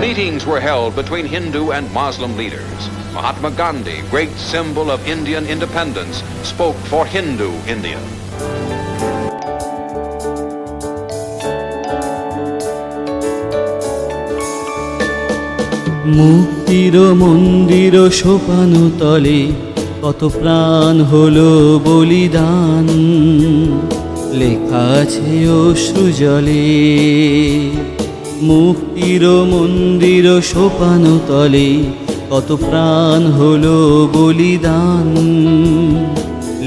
Meetings were held between Hindu and Muslim leaders. Mahatma Gandhi, great symbol of Indian independence, spoke for Hindu India. মুক্তির মন্দির সোপানো তলে কত প্রাণ হলো বলিদান লেখা আছে অশ্রু জলে মুক্তির মন্দির সোপানো তলে, কত প্রাণ হলো বলিদান।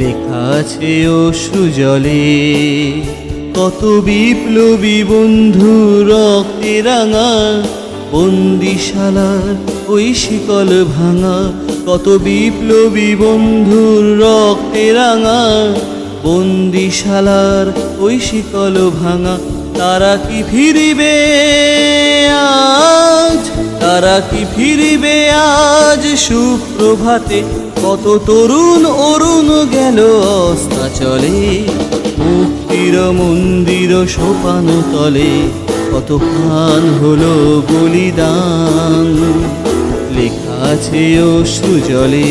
লেখা আছে অশ্রু জলে কত বিপ্লবী বন্ধু রক্তে রাঙা, বন্দিশালার ওই শিকল ভাঙা, কত বিপ্লবী বন্ধুর রক্তে রাঙা বন্দিশালার ওই শিকল ভাঙা, তারা কি ফিরিবে আজ? তারা কি ফিরিবে আজ সুপ্রভাতে? কত তরুণ অরুণ গেল অস্তা চলে মুক্তির মন্দির সোপানো তলে, কত প্রাণ হলো বলিদান, লেখা আছে অশ্রু জলে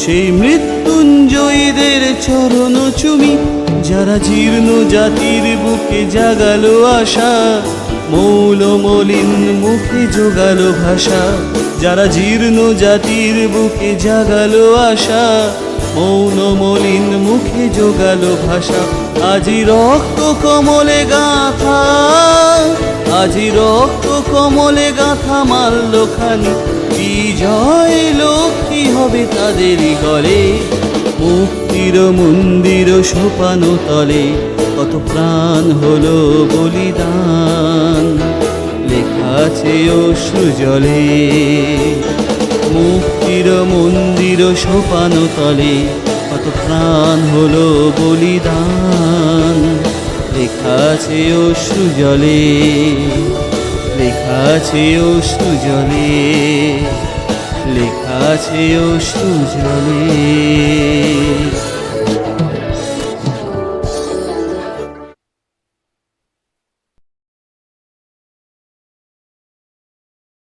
সেই মৃত্যুঞ্জয়ীদের চরণ চুমি, যারা জীর্ণ জাতির বুকে জাগালো আশা, মৌল মলিন মুখে জোগালো ভাষা, যারা জীর্ণ জাতির বুকে জাগালো আশা মৌন মলিন মুখে জোগালো ভাষা, আজি রক্ত কমলে গাথা, আজি রক্ত কমলে গাথা মারল খানি বিজয় লক্ষ্মী হবে তাদেরই গলে মুক্তির মন্দির সোপানো তলে, কত প্রাণ হলো বলিদান। লেখা আছে অশ্রু জলে মুক্তির মন্দির সোপানো তলে, কত প্রাণ হলো বলিদান। লেখা আছে অশ্রু জলে লেখা আছে অশ্রু জলে লেখা আছে অশ্রু জলে